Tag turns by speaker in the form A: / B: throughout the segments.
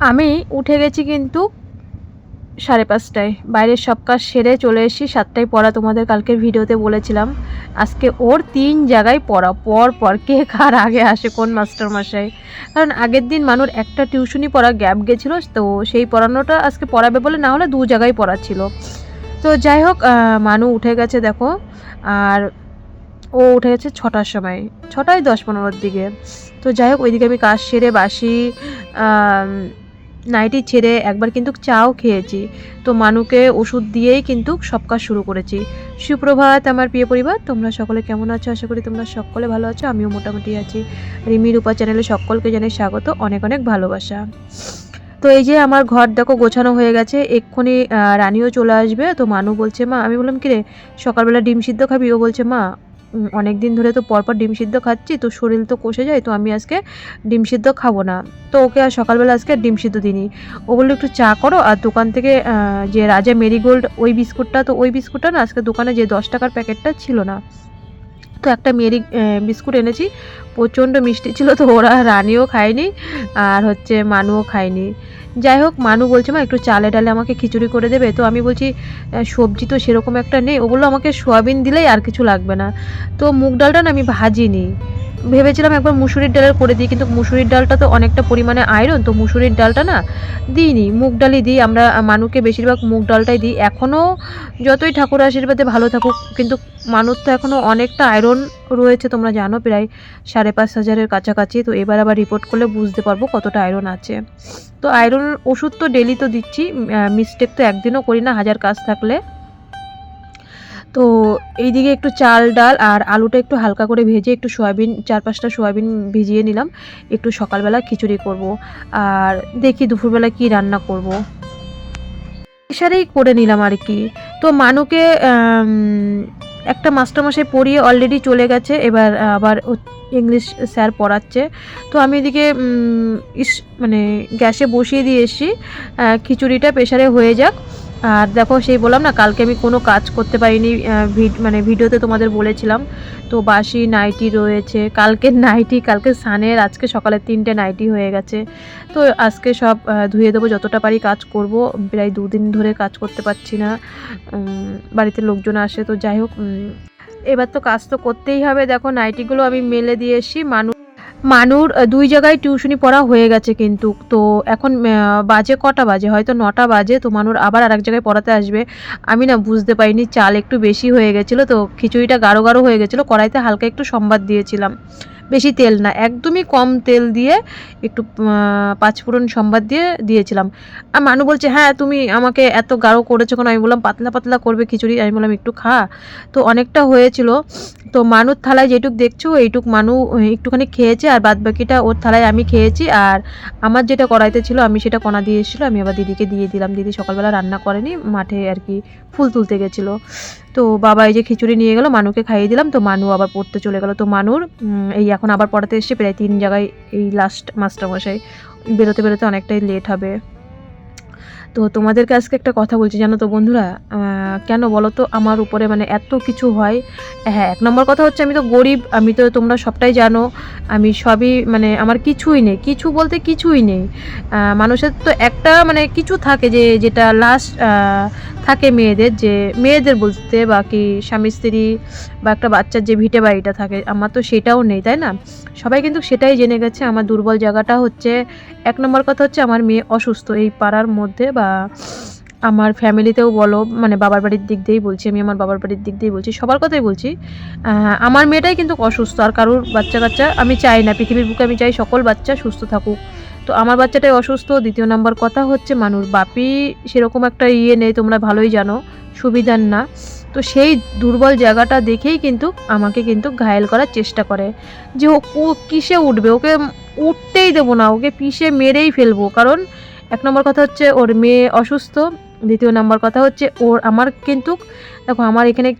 A: আমি উঠে গেছি কিন্তু সাড়ে পাঁচটায়। বাইরের সব কাজ সেরে চলে এসেছি। সাতটায় পড়া তোমাদের কালকের ভিডিওতে বলেছিলাম। আজকে ওর তিন জায়গায় পড়া। পর পর কে কার আগে আসে কোন মাস্টার মশাই। কারণ আগের দিন মানুর একটা টিউশনই পড়া গ্যাপ গেছিল, তো সেই পড়ানোটা আজকে পড়াবে বলে না হলে দু জায়গায় পড়া ছিল তো যাই হোক মানু উঠে গেছে দেখো, আর ও উঠে গেছে ছটার সময়। ছটায় দশ পনেরোর দিকে। তো যাই হোক, ওইদিকে আমি কাজ সেরে বাসি নাইটি ছেড়ে একবার কিন্তু চাও খেয়েছি। তো মানুকে ওষুধ দিয়েই কিন্তু সব কাজ শুরু করেছি। সুপ্রভাত আমার প্রিয় পরিবার, তোমরা সকলে কেমন আছো? আশা করি তোমরা সকলে ভালো আছো, আমিও মোটামুটি আছি। রিমি রূপা চ্যানেলে সকলকে জানাই স্বাগত, অনেক অনেক ভালোবাসা। তো এই যে আমার ঘর দেখো গোছানো হয়ে গেছে, এক্ষুনি রানীও চলে আসবে। তো মানু বলছে, মা, আমি বললাম কি রে সকালবেলা ডিম সিদ্ধ খাবি? ও বলছে, মা অনেক দিন ধরে তো পরপর ডিম সিদ্ধ খাচ্ছি, তো শরীর তো কষে যায়, তো আমি আজকে ডিম সিদ্ধ খাব না। তো ওকে আর সকালবেলা আজকে ডিম সিদ্ধ দিইনি। ও বলল, একটু চা করো আর দোকান থেকে যে রাজা মেরিগোল্ড, ওই বিস্কুটটা, তো ওই বিস্কুটটা না, আজকে দোকানে যে দশ টাকার প্যাকেটটা ছিল না। তো একটা মেরি বিস্কুট এনেছি, প্রচণ্ড মিষ্টি ছিল, তো ওরা রানিও খায়নি, আর হচ্ছে মানুও খায়নি। যাই হোক, মানু বলছে, মা, একটু চালে ডালে আমাকে খিচুড়ি করে দেবে? তো আমি বলছি সবজি তো সেরকম একটা নেই। ওগুলো আমাকে সোয়াবিন দিলেই আর কিছু লাগবে না। তো মুগ ডালটা না আমি ভাজিনি। ভেবেছিলাম একবার মুসুরির ডালের করে দিই, কিন্তু মুসুরির ডালটা তো অনেকটা পরিমাণে আয়রন তো মুসুরির ডালটা না দিইনি। মুগ ডালই দিই, আমরা মানুষকে বেশিরভাগ মুগ ডালটাই দিই। এখনও যতই ঠাকুর আশীর্বাদে ভালো থাকুক, কিন্তু মানুষ তো এখনও অনেকটা আয়রন রয়েছে, তোমরা জানো, প্রায় সাড়ে পাঁচ হাজারের কাছাকাছি। তো এবার আবার রিপোর্ট করলে বুঝতে পারব কতটা আয়রন আছে। তো আয়রন ওষুধ তো ডেলি তো দিচ্ছি মিস্টেক তো একদিনও করি না, হাজার কাজ থাকলে। তো এইদিকে একটু চাল, ডাল আর আলুটা একটু হালকা করে ভেজে একটু সয়াবিন চার পাঁচটা সয়াবিন ভিজিয়ে নিলাম। একটু সকালবেলা খিচুড়ি করব আর দেখি দুপুরবেলা কি রান্না করব। এসারেই করে নিলাম আর কি। তো মানুকে একটা মাস্টারমশাই পড়িয়ে অলরেডি চলে গেছে, এবার আবার ইংলিশ স্যার পড়াচ্ছে। তো আমি এদিকে ইস মানে গ্যাসে বসিয়ে দিয়ে এসেছি খিচুড়িটা প্রেশারে হয়ে যাক। আর দেখো সেই বললাম না, কালকে আমি কোনো কাজ করতে পারিনি মানে ভিডিওতে তোমাদের বলেছিলাম। তো বাসি নাইটি রয়েছে, কালকের নাইটি, কালকে সানের, আজকে সকালে তিনটে নাইটি হয়ে গেছে। তো আজকে সব ধুয়ে দেবো, যতটা পারি কাজ করব, প্রায় দুদিন ধরে কাজ করতে পারছি না বাড়িতে লোকজন আসে, তো যাই হোক এবার তো কাজ তো করতেই হবে। দেখো নাইটিগুলো আমি মেলে দিয়ে এসেছি মানু মানুর দুই জায়গায় টিউশনি পড়া হয়ে গেছে কিন্তু। তো এখন বাজে কটা বাজে? হয়তো নটা বাজে, তো মানুর আবার আরেক জায়গায় পড়াতে আসবে। আমি না বুঝতে পারিনি, চাল একটু বেশি হয়ে গেছিল, তো খিচুড়িটা গাঢ় গাঢ় হয়ে গেছিল, কড়াইতে হালকা একটু সম্বাদ দিয়েছিলাম। বেশি তেল না, একদমই কম তেল দিয়ে একটু পাঁচফোড়ন সম্বাদ দিয়ে দিয়েছিলাম। আর মানু বলছে হ্যাঁ তুমি আমাকে এত গাঢ় করেছ কেন? আমি বললাম, পাতলা পাতলা করবে খিচুড়ি। আমি বললাম, একটু খা। তো অনেকটা হয়েছিল। তো মানুর থালায় যেটুক দেখছ, এইটুক মানু একটুখানি খেয়েছে আর বাদ বাকিটা ওর থালায় আমি খেয়েছি আর আমার যেটা কড়াইতে ছিল, আমি সেটা কণা দিয়ে এসেছিল, আমি আবার দিদিকে দিয়ে দিলাম। দিদি সকালবেলা রান্না করেনি, মাঠে আর কি ফুল তুলতে গেছিল। তো বাবা এই যে খিচুড়ি নিয়ে গেলো, মানুকে খাইয়ে দিলাম, তো মানু আবার পড়তে চলে গেলো। তো মানুর এই এখন আবার পড়াতে এসছে, প্রায় তিন জায়গায় এই লাস্ট মাস্টারমশাই। বেরোতে বেরোতে অনেকটাই লেট হবে। তো তোমাদেরকে আজকে একটা কথা বলছি, জানো তো বন্ধুরা? কেন বলো তো? আমার উপরে মানে এত কিছু হয়। হ্যাঁ এক নম্বর কথা হচ্ছে আমি তো গরিব, আমি তো তোমরা সবটাই জানো। আমি সবই মানে আমার কিছুই নেই, কিছু বলতে কিছুই নেই। মানুষের তো একটা মানে কিছু থাকে যে, যেটা লাস্ট থাকে মেয়েদের, যে মেয়েদের বলতে বাকি স্বামী, স্ত্রী বা একটা বাচ্চার যে ভিটে বাড়িটা থাকে, আমার তো সেটাও নেই, তাই না? সবাই কিন্তু সেটাই জেনে গেছে। আমার দুর্বল জায়গাটা হচ্ছে এক নম্বর কথা হচ্ছে আমার মেয়ে অসুস্থ। এই পাড়ার মধ্যে বা আমার ফ্যামিলিতেও বলো মানে বাবার বাড়ির দিক দিয়েই বলছি, আমি আমার বাবার বাড়ির দিক দিয়েই বলছি, সবার কথাই বলছি। আমার মেয়েটাই কিন্তু অসুস্থ, আর কারোর বাচ্চা কাচ্চা আমি চাই না, পৃথিবীর বুকে আমি চাই সকল বাচ্চা সুস্থ থাকুক। তো আমার বাচ্চাটাই অসুস্থ। দ্বিতীয় নম্বর কথা হচ্ছে মানুষ বাপি সেরকম একটা ইয়ে নেই, তোমরা ভালোই জানো সুবিধার না। তো সেই দুর্বল জায়গাটা দেখেই কিন্তু আমাকে কিন্তু ঘায়েল করার চেষ্টা করে। যে ও কিসে উঠবে? ওকে উঠতেই দেবো না, ওকে পিষে মেরেই ফেলব। কারণ এক নম্বর কথা হচ্ছে ওর মেয়ে অসুস্থ, দ্বিতীয় নম্বর কথা হচ্ছে ওর, আমার কিন্তু, দেখো, আমার এখানে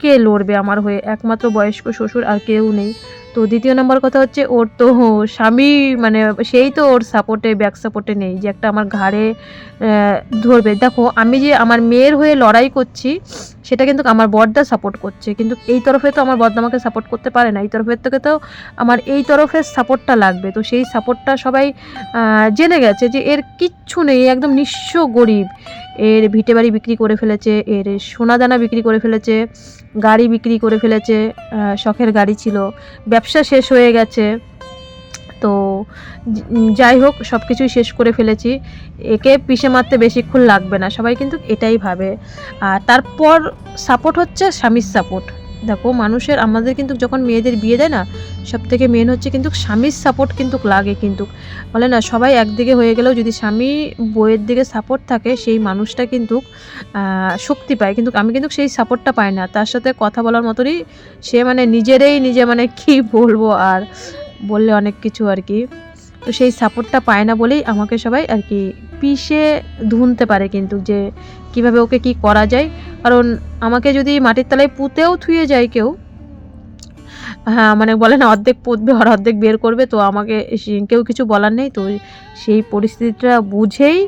A: কে লড়বে আমার হয়ে? একমাত্র বয়স্ক শ্বশুর আর কেউ নেই। তো দ্বিতীয় নম্বর কথা হচ্ছে ওর তো স্বামী মানে সেই তো ওর সাপোর্টে ব্যাক সাপোর্টে নেই যে একটা আমার ঘাড়ে ধরবে। দেখো, আমি যে আমার মেয়ের হয়ে লড়াই করছি, সেটা কিন্তু আমার বর্দা সাপোর্ট করছে। কিন্তু এই তরফে তো আমার বর্দা আমাকে সাপোর্ট করতে পারে না। এই তরফের থেকে তো আমার এই তরফের সাপোর্টটা লাগবে। তো সেই সাপোর্টটা সবাই জেনে গেছে যে এর কিচ্ছু নেই। একদম নিঃস্ব গরিব। এর ভিটে বাড়ি বিক্রি করে ফেলেছে, এর সোনাদানা বিক্রি করে ফেলেছে, গাড়ি বিক্রি করে ফেলেছে শখের গাড়ি ছিল, ব্যবসা শেষ হয়ে গেছে। তো যাই হোক সব কিছুই শেষ করে ফেলেছি। একে পিষে মারতে বেশিক্ষণ লাগবে না, সবাই কিন্তু এটাই ভাবে। আর তারপর সাপোর্ট হচ্ছে স্বামীর সাপোর্ট দেখো, মানুষের, আমাদের কিন্তু যখন মেয়েদের বিয়ে দেয় না সব থেকে মেন হচ্ছে কিন্তু স্বামীর সাপোর্ট কিন্তু লাগে কিন্তু। বলে না, সবাই একদিকে হয়ে গেলেও যদি স্বামী বইয়ের দিকে সাপোর্ট থাকে, সেই মানুষটা কিন্তু শক্তি পায়। কিন্তু আমি কিন্তু সেই সাপোর্টটা পাই না। তার সাথে কথা বলার মতনই সে মানে নিজেরই নিজে মানে কি বলব আর বললে অনেক কিছু আর কি। তো সেই সাপোর্টটা পায় না বলেই আমাকে সবাই আর কি পিষে ধুনতে পারে কিন্তু যে কীভাবে ওকে কি করা যায়। কারণ আমাকে যদি মাটির তলায় পুঁতেও থুয়ে যায় কেউ হ্যাঁ মানে বলে না, অর্ধেক পুঁতবে আর অর্ধেক বের করবে, তো আমাকে কেউ কিছু বলার নেই, তো সেই পরিস্থিতিটা বুঝেই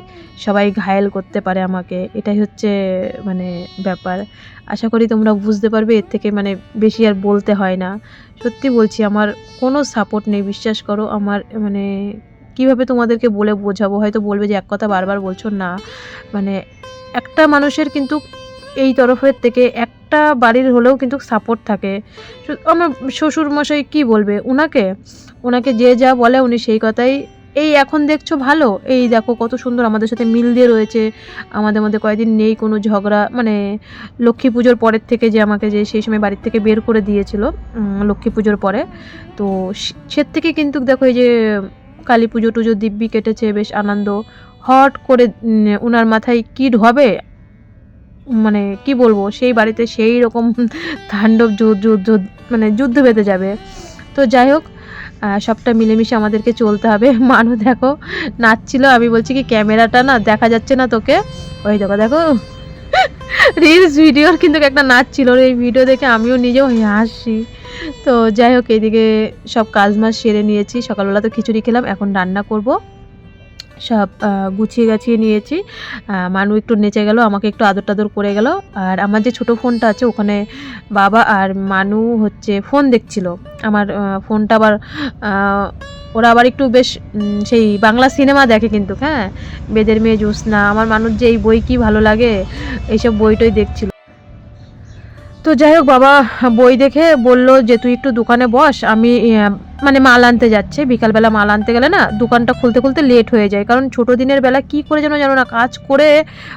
A: সবাই ঘায়েল করতে পারে আমাকে। এটাই হচ্ছে মানে ব্যাপার। আশা করি তোমরা বুঝতে পারবে, এর থেকে মানে বেশি আর বলতে হয় না। সত্যি বলছি, আমার কোনো সাপোর্ট নেই, বিশ্বাস করো, আমার মানে কীভাবে তোমাদেরকে বলে বোঝাবো? হয়তো বলবে যে এক কথা বারবার বলছো না। মানে একটা মানুষের কিন্তু এই তরফের থেকে একটা বাড়ির হলেও কিন্তু সাপোর্ট থাকে। আমার শ্বশুর মশাই কি বলবে? ওনাকে ওনাকে যে যা বলে উনি সেই কথাই, এই এখন দেখছ ভালো? এই দেখো কত সুন্দর আমাদের সাথে মিল দিয়ে রয়েছে। আমাদের মধ্যে কয়েকদিন নেই কোনো ঝগড়া। মানে লক্ষ্মী পুজোর পরের থেকে যে আমাকে যে সেই সময় বাড়ির থেকে বের করে দিয়েছিল লক্ষ্মী পুজোর পরে। তো সে- সে থেকে কিন্তু দেখো এই যে কালী পুজো টুজো দিব্যি কেটেছে, বেশ আনন্দ। হট করে ওনার মাথায় কী হবে? মানে কি বলব, সেই বাড়িতে সেই রকম তাণ্ডব যুদ্ধ যুদ্ধ মানে যুদ্ধ বেঁধে যাবে। তো যাই হোক সবটা মিলেমিশে আমাদেরকে চলতে হবে। মানু দেখো, নাচছিল। আমি বলছি কি, ক্যামেরাটা না দেখা যাচ্ছে না তোকে? ওই দেখো দেখো। রিলস ভিডিওর কিন্তু একটা নাচ ছিল। এই ভিডিও দেখে আমিও নিজেও হাসি। তো যাই হোক এইদিকে সব কাজ মাজ সেরে নিয়েছি। সকালবেলা তো খিচুড়ি খেলাম, এখন রান্না করব। সব গুছিয়ে গাছিয়ে নিয়েছি। মানু একটু নেচে গেল, আমাকে একটু আদর টাদর করে গেল। আর আমার যে ছোট ফোনটা আছে, ওখানে বাবা আর মানু হচ্ছে ফোন দেখছিল। আমার ফোনটা আবার ওরা আবার একটু বেশ সেই বাংলা সিনেমা দেখে কিন্তু হ্যাঁ? বেদের মেয়ে জ্যোৎস্না, আমার মানুষ যে এই বই কি ভালো লাগে, এইসব বইটই দেখছিল। তো যাই হোক, বাবা বই দেখে বলল যে, তুই একটু দোকানে বস, আমি মানে মাল আনতে যাচ্ছে। বিকালবেলা মাল আনতে গেলে না, দোকানটা খুলতে খুলতে লেট হয়ে যায়। কারণ ছোট দিনের বেলা কি করে যেন জানো না, কাজ করে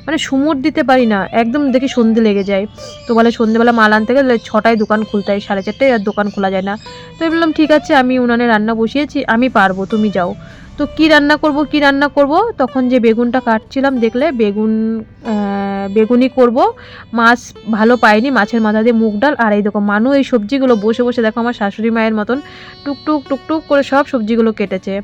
A: মানে সুমুর দিতে পারি না। একদম দেখি সন্ধে লেগে যায়। তো বলে সন্ধেবেলা মাল আনতে গেলে ছটায় দোকান খুলতে হয়, সাড়ে চারটায় আর দোকান খোলা যায় না। তো আমি বললাম, ঠিক আছে, আমি উনানে রান্না বসিয়েছি, আমি পারব, তুমি যাও। তো কি রান্না করব কি রান্না করব? তখন যে বেগুনটা কাটছিলাম দেখলে বেগুন আহ, বেগুনি করব। মাছ ভালো পাইনি মাছের মাথা দিয়ে মুগ ডাল আর এই দেখো মানু এই সবজিগুলো বসে বসে দেখো আমার শাশুড়ি মায়ের মতন টুকটুক টুকটুক করে সব সবজিগুলো কেটেছে।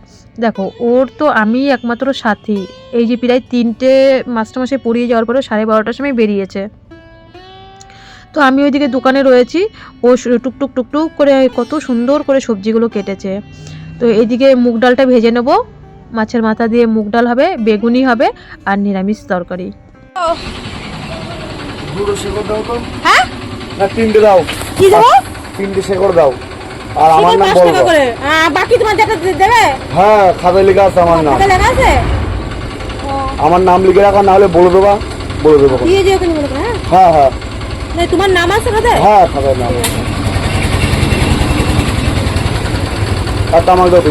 A: দেখো ওর তো আমি একমাত্র সাথী। এই যে প্রায় তিনটে মাসে পড়িয়ে যাওয়ার পরে সাড়ে বারোটার সময় বেরিয়েছে। তো আমি ওইদিকে দোকানে রয়েছি ও টুকটুক টুকটুক করে কত সুন্দর করে সবজিগুলো কেটেছে। তো এইদিকে মুগ ডালটা ভেজে নেব। মাছের মাথা দিয়ে মুগ ডাল হবে বেগুনি হবে আর নিরামিষ তরকারি। হ্যাঁ?
B: তিনটে দাও।
A: কি দেবো?
B: তিনটে শেকড় দাও। আর আমার নাম বলব।
A: বাকি তোমার যেটা দেবে?
B: হ্যাঁ খাতায় লেখা আছে আমার নাম।
A: লেখা আছে?
B: আমার নাম লিখে রাখা না হলে বলে দেবা। বলে দেবো।
A: দিয়ে মনে হ্যাঁ?
B: হ্যাঁ হ্যাঁ।
A: তোমার নাম আছে
B: হ্যাঁ খাতায় নাম আছে। আর তামাক দাও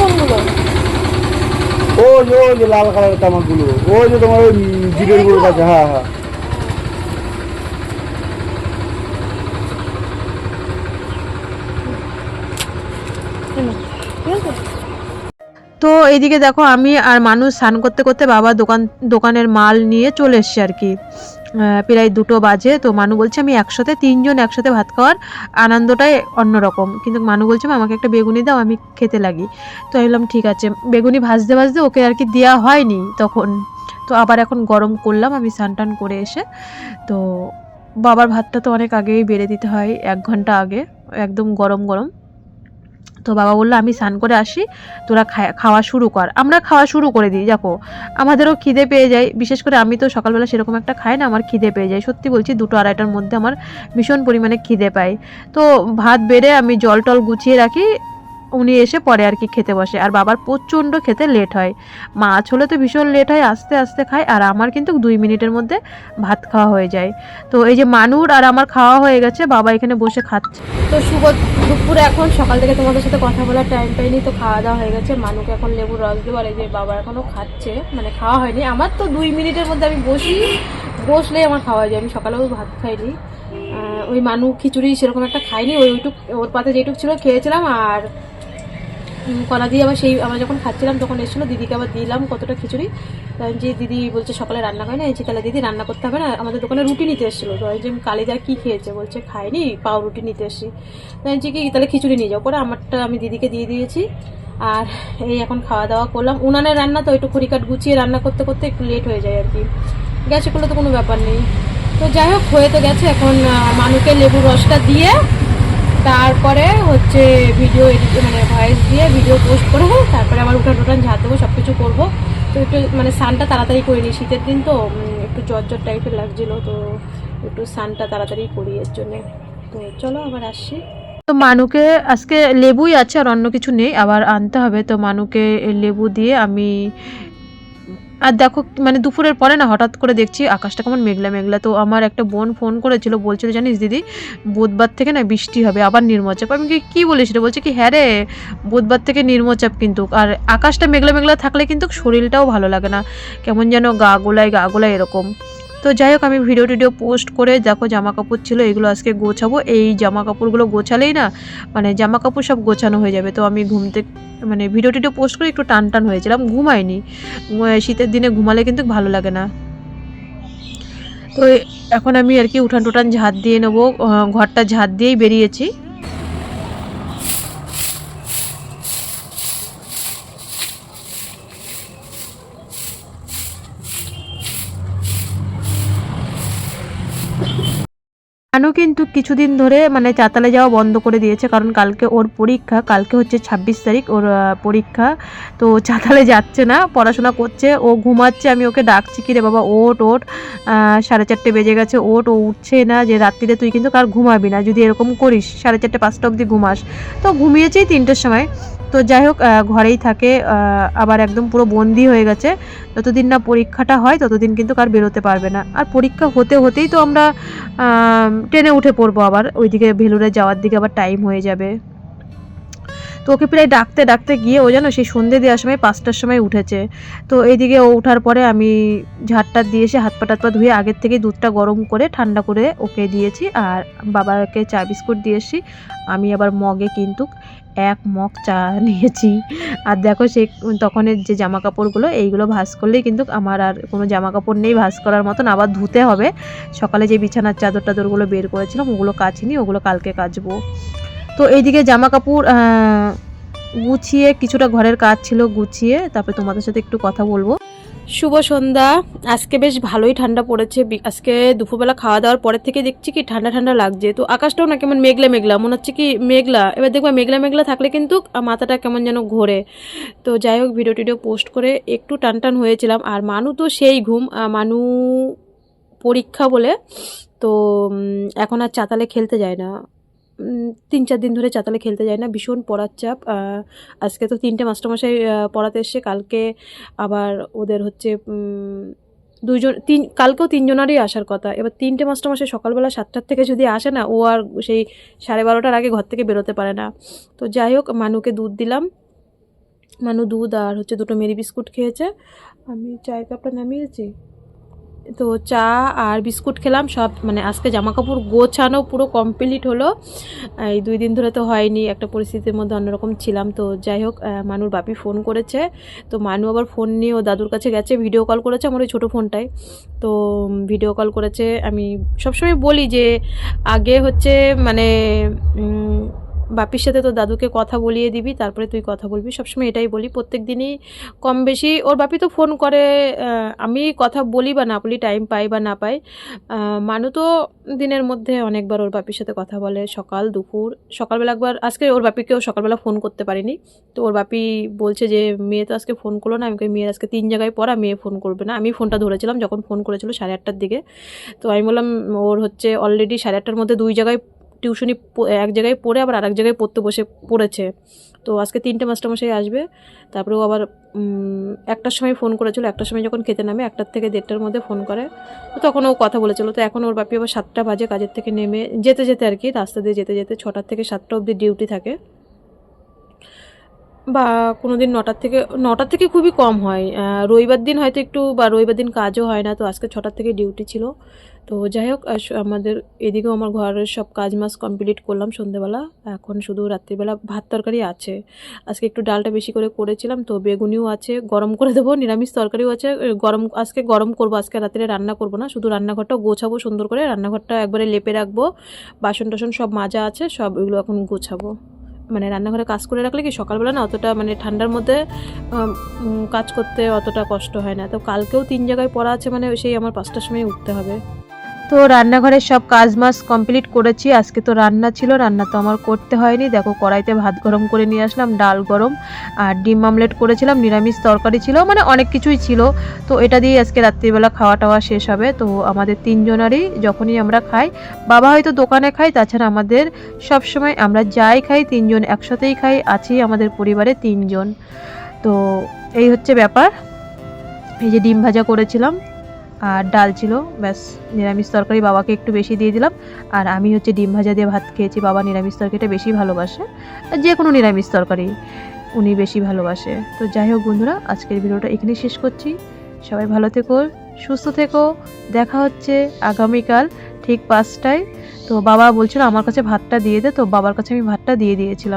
A: কোনগুলো?
B: ওই যে ওই যে লাল কালারের তামাকগুলো। ওই যে তোমার ওই জিরেরগুলোর কাছে হ্যাঁ হ্যাঁ।
A: তো এইদিকে দেখো আমি আর মানুষ স্নান করতে করতে বাবা দোকান দোকানের মাল নিয়ে চলে এসছে আর কি। প্রায় দুটো বাজে। তো মানু বলছে আমি একসাথে তিনজন একসাথে ভাত খাওয়ার আনন্দটাই অন্যরকম। কিন্তু মানু বলছে "মা, আমাকে একটা বেগুনি দাও আমি খেতে লাগি। তো বললাম ঠিক আছে। বেগুনি ভাজতে ভাজতে ওকে আর কি দেওয়া হয়নি তখন। তো আবার এখন গরম করলাম আমি স্নান করে এসে। তো বাবার ভাতটা তো অনেক আগেই বেড়ে দিতে হয় এক ঘণ্টা আগে একদম গরম গরম। তো বাবা বলল, আমি স্নান করে আসি, তোরা খাওয়া শুরু কর। আমরা খাওয়া শুরু করে দিই, দেখো। আমাদেরও খিদে পেয়ে যায়। বিশেষ করে আমি তো সকালবেলা সেরকম একটা খাই না, আমার খিদে পেয়ে যায়। সত্যি বলছি, দুটো আড়াইটার মধ্যে আমার ভীষণ পরিমাণে খিদে পাই তো ভাত বেড়ে আমি জল টল গুছিয়ে রাখি। উনি এসে পরে আর কি খেতে বসে। আর বাবার প্রচণ্ড খেতে লেট হয়। মাছ হলে তো ভীষণ লেট হয়, আস্তে আস্তে খায়, আর আমার কিন্তু দুই মিনিটের মধ্যে ভাত খাওয়া হয়ে যায়। তো এই যে মানুর আর আমার খাওয়া হয়ে গেছে, বাবা এখানে বসে খাচ্ছে। তো শুভ, দুপুরে এখন সকাল থেকে তোমাদের সাথে কথা বলার টাইম পাইনি তো খাওয়া দাওয়া হয়ে গেছে। মানুকে এখন লেবুর রস দেবো, আর এই যে বাবা এখনও খাচ্ছে মানে খাওয়া হয়নি। আমার তো দুই মিনিটের মধ্যে আমি বসি, বসলেই আমার খাওয়া যায়। আমি সকালেও ভাত খাইনি। ওই মানু খিচুড়ি সেরকম একটা খাইনি, ওই ওইটুক ওর পাতে যেটুক ছিল খেয়েছিলাম, আর কলা দিয়ে আবার সেই, আমরা যখন খাচ্ছিলাম তখন এসেছিল, দিদিকে আবার দিলাম কতটা খিচুড়ি। যে দিদি বলছে সকালে রান্না করে না, এই যে তাহলে দিদি রান্না করতে হবে না, আমাদের দোকানে রুটি নিতে এসেছিল। তো এই যে কী খেয়েছে, বলছে, খাইনি, পাও রুটি নিতে এসেছি। যে কি, তাহলে খিচুড়ি নিয়ে যাও। পরে আমারটা আমি দিদিকে দিয়ে দিয়েছি। আর এই এখন খাওয়া দাওয়া করলাম। উনানের রান্না তো একটু খড়িকাট গুছিয়ে রান্না করতে করতে একটু লেট হয়ে যায় আর কি। গ্যাসে করলে তো কোনো ব্যাপার নেই। তো যাই হোক, হয়ে তো গেছে। এখন মানুকে লেবুর রসটা দিয়ে তারপরে হচ্ছে ভিডিও এডিট মানে পোস্ট করে তারপরে আবার উঠান উঠান ঝাঁত দেবো সব কিছু করব। তো একটু মানে সানটা তাড়াতাড়ি করে নিই। শীতের দিন তো একটু জ্বর জ্বর টাইপের লাগছিল, তো একটু সানটা তাড়াতাড়ি করি এর জন্যে। তো চলো আবার আসছি তো মানুকে, আজকে লেবুই আছে আর অন্য কিছু নেই, আবার আনতে হবে। তো মানুকে লেবু দিয়ে আমি আর দেখো মানে দুপুরের পরে না হঠাৎ করে দেখছি আকাশটা কেমন মেঘলা মেঘলা। তো আমার একটা বোন ফোন করেছিল, বলছিল, জানিস দিদি, বুধবার থেকে না বৃষ্টি হবে, আবার নির্মচাপ আমি কি, কী বলিস রে বলছে কি হ্যাঁ রে, বুধবার থেকে নির্মচাপ কিন্তু। আর আকাশটা মেঘলা মেঘলা থাকলে কিন্তু শরীরটাও ভালো লাগে না। কেমন যেন গা গোলায় গা গোলায় এরকম। তো যাই হোক, আমি ভিডিও টিডিও পোস্ট করে দেখো জামা কাপড় ছিল, এগুলো আজকে গোছাবো। এই জামা কাপড়গুলো গোছালেই না মানে জামা কাপড় সব গোছানো হয়ে যাবে। তো আমি ঘুমতে মানে ভিডিও টিডিও পোস্ট করে একটু টান টান হয়েছিলাম, ঘুমাইনি। শীতের দিনে ঘুমালে কিন্তু ভালো লাগে না। তো এখন আমি আর কি উঠান টুটান ঝাঁট দিয়ে নেব ঘরটা ঝাঁট দিয়েই বেরিয়েছি। আনু কিন্তু কিছুদিন ধরে মানে চাতালে যাওয়া বন্ধ করে দিয়েছে, কারণ কালকে ওর পরীক্ষা, কালকে হচ্ছে ছাব্বিশ তারিখ ওর পরীক্ষা। তো চাতালে যাচ্ছে না, পড়াশোনা করছে, ও ঘুমাচ্ছে, আমি ওকে ডাকছি কি রে বাবা ওট ওট সাড়ে চারটে বেজে গেছে ওট ও উঠছে না, যে রাত্রিতে তুই কিন্তু কার ঘুমাবি না, যদি এরকম করিস, সাড়ে চারটে, পাঁচটা অবধি ঘুমাস। তো ঘুমিয়েছেই তিনটের সময়। তো যাই হোক ঘরেই থাকে আবার একদম পুরো বন্দি হয়ে গেছে। যতদিন না পরীক্ষাটা হয়, ততদিন কিন্তু কার বেরোতে পারবে না। আর পরীক্ষা হতে হতেই তো আমরা ট্রেনে উঠে পড়ব আবার। ওইদিকে ভেলুরে যাওয়ার দিকে আবার টাইম হয়ে যাবে। তো ওকে প্রায় ডাকতে ডাকতে গিয়ে ও জানো, সেই সন্ধে দেওয়ার সময় পাঁচটার সময় উঠেছে। তো এইদিকে ও ওঠার পরে আমি ঝাড়টা দিয়ে এসে হাত পা টাত পা ধুয়ে আগের থেকে দুধটা গরম করে, ঠান্ডা করে ওকে দিয়েছি। আর বাবাকে চা বিস্কুট দিয়ে এসেছি। আমি আবার মগে কিন্তু এক মগ চা নিয়েছি। আর দেখো সে তখনের যে জামা কাপড়গুলো এইগুলো ভাঁজ করলেই কিন্তু আমার আর কোনো জামা কাপড় নেই, ভাঁজ করার মতন আবার ধুতে হবে। সকালে যে বিছানার চাদর টাদরগুলো বের করেছিলাম, ওগুলো কাচিনি, ওগুলো কালকে কাচবো। তো এইদিকে জামা কাপড় গুছিয়ে কিছুটা ঘরের কাজ ছিল গুছিয়ে, তারপরে তোমাদের সাথে একটু কথা বলব। শুভ সন্ধ্যা। আজকে বেশ ভালোই ঠান্ডা পড়েছে। আজকে দুপুরবেলা খাওয়া দাওয়ার পরের থেকে দেখছি কি ঠান্ডা ঠান্ডা লাগছে। তো আকাশটাও না কেমন মেঘলা মেঘলা, মনে হচ্ছে কি মেঘলা। এবার দেখবা মেঘলা মেঘলা থাকলে কিন্তু মাথাটা কেমন যেন ঘোরে। তো যাই হোক ভিডিও টিডিও পোস্ট করে একটু টান টান হয়েছিলাম। আর মানু তো সেই ঘুম মানু পরীক্ষা বলে। তো এখন আর চাতালে খেলতে যায় না। তিন চার দিন ধরে চাতালে খেলতে যায় না, ভীষণ পড়ার চাপ। আজকে তো তিনটে মাস্টারমশাই পড়াতে এসছে, কালকে আবার ওদের হচ্ছে দুজন তিন, কালকেও তিনজনারই আসার কথা। এবার তিনটে মাস্টারমশাই সকালবেলা সাতটার থেকে যদি আসে না, ও আর সেই সাড়ে বারোটার আগে ঘর থেকে বেরোতে পারে না। তো যাই হোক, মানুকে দুধ দিলাম। মানু দুধ আর হচ্ছে দুটো মেরি বিস্কুট খেয়েছে। আমি চায়ের কাপটা নামিয়েছি। তো চা আর বিস্কুট খেলাম, সব মানে আজকে জামা কাপড় গোছানো পুরো কমপ্লিট হলো। এই দুই দিন ধরে তো হয়নি, একটা পরিস্থিতির মধ্যে অন্যরকম ছিলাম। তো যাই হোক মানুর বাপি ফোন করেছে। তো মানু আবার ফোন নিয়ে ও দাদুর কাছে গেছে ভিডিও কল করেছে আমার ওই ছোটো ফোনটায় তো ভিডিও কল করেছে, আমি সবসময় বলি যে, আগে হচ্ছে মানে বাপির সাথে তো দাদুকে কথা বলিয়ে দিবি, তারপরে তুই কথা বলবি। সবসময় এটাই বলি, প্রত্যেক দিনই কম বেশি, ওর বাপি তো ফোন করে আমি কথা বলি বা না বলি টাইম পাই বা না পাই মানু তো দিনের মধ্যে অনেকবার ওর বাপির সাথে কথা বলে, সকাল, দুপুর, সকালবেলা একবার, আজকে ওর বাপিকেও সকালবেলা ফোন করতে পারিনি। তো ওর বাপি বলছে যে, মেয়ে তো আজকে ফোন করল না, আমি মেয়ের আজকে তিন জায়গায় পড়া, মেয়ে ফোন করবে না। আমি ফোনটা ধরেছিলাম, যখন ফোন করেছিল সাড়ে আটটার দিকে। তো আমি বললাম, ওর হচ্ছে অলরেডি সাড়ে আটটার মধ্যে দুই জায়গায় টিউশনি এক জায়গায় পড়ে আবার আরেক জায়গায় পড়তে বসে পড়েছে। তো আজকে তিনটে মাস্টারমশাই আসবে। তারপরেও আবার একটার সময় ফোন করেছিল, একটার সময় যখন খেতে নামে, একটার থেকে দেড়টার মধ্যে ফোন করে। তো তখন ও কথা বলেছিল। তো এখন ওর বাপি আবার সাতটা বাজে, কাজের থেকে নেমে, যেতে যেতে আর কি, রাস্তা দিয়ে যেতে যেতে ছটার থেকে সাতটা অবধি ডিউটি থাকে। বা কোনো দিন নটার থেকে নটার থেকে খুবই কম হয়। রবিবার দিন হয়তো একটু বা রবিবার দিন কাজও হয় না। তো আজকে ছটার থেকে ডিউটি ছিল। তো যাই হোক আমাদের এদিকেও আমার ঘরের সব কাজ মাস কমপ্লিট করলাম সন্ধেবেলা। এখন শুধু রাত্রিবেলা ভাত তরকারি আছে। আজকে একটু ডালটা বেশি করে করেছিলাম, তো বেগুনিও আছে, গরম করে দেবো, নিরামিষ তরকারিও আছে। গরম, আজকে গরম করব, আজকে রাত্রে রান্না করব না, শুধু রান্নাঘরটা গোছাবো সুন্দর করে, রান্নাঘরটা একবারে লেপে রাখব, বাসন টাসন সব মাজা আছে, সব এগুলো এখন গোছাবো। মানে রান্নাঘরে কাজ করে রাখলে কি সকালবেলা না অতটা মানে ঠান্ডার মধ্যে কাজ করতে অতটা কষ্ট হয় না। তো কালকেও তিন জায়গায় পড়া আছে মানে সেই আমার পাঁচটার সময় উঠতে হবে। তো রান্নাঘরের সব কাজ মাস কমপ্লিট করেছি। আজকে তো রান্না ছিল, রান্না তো আমার করতে হয়নি। দেখো, কড়াইতে ভাত গরম করে নিয়ে আসলাম, ডাল গরম আর ডিম আমলেট করেছিলাম, নিরামিষ তরকারি ছিল মানে অনেক কিছুই ছিল। তো এটা দিয়ে আজকে রাত্রিবেলা খাওয়া টাওয়া শেষ হবে। তো আমাদের তিনজনারই যখনই আমরা খাই, বাবা হয়তো দোকানে খাই তাছাড়া আমাদের সব সময় আমরা যাই খাই, তিনজন একসাথেই খাই আছি আমাদের পরিবারে তিনজন। তো এই হচ্ছে ব্যাপার। এই যে ডিম ভাজা করেছিলাম আর ডাল ছিল, ব্যাস, নিরামিষ তরকারি বাবাকে একটু বেশি দিয়ে দিলাম। আর আমি হচ্ছে ডিম ভাজা দিয়ে ভাত খেয়েছি, বাবা নিরামিষ তরকারিটা বেশি ভালোবাসে। যে কোনো নিরামিষ তরকারি উনি বেশি ভালোবাসে। তো যাই হোক বন্ধুরা, আজকের ভিডিওটা এখানেই শেষ করছি। সবাই ভালো থেকো, সুস্থ থেকো, দেখা হচ্ছে আগামীকাল ঠিক পাঁচটায়। তো বাবা বলছিল আমার কাছে ভাতটা দিয়ে দে, তো বাবার কাছে আমি ভাতটা দিয়ে দিয়েছিলাম।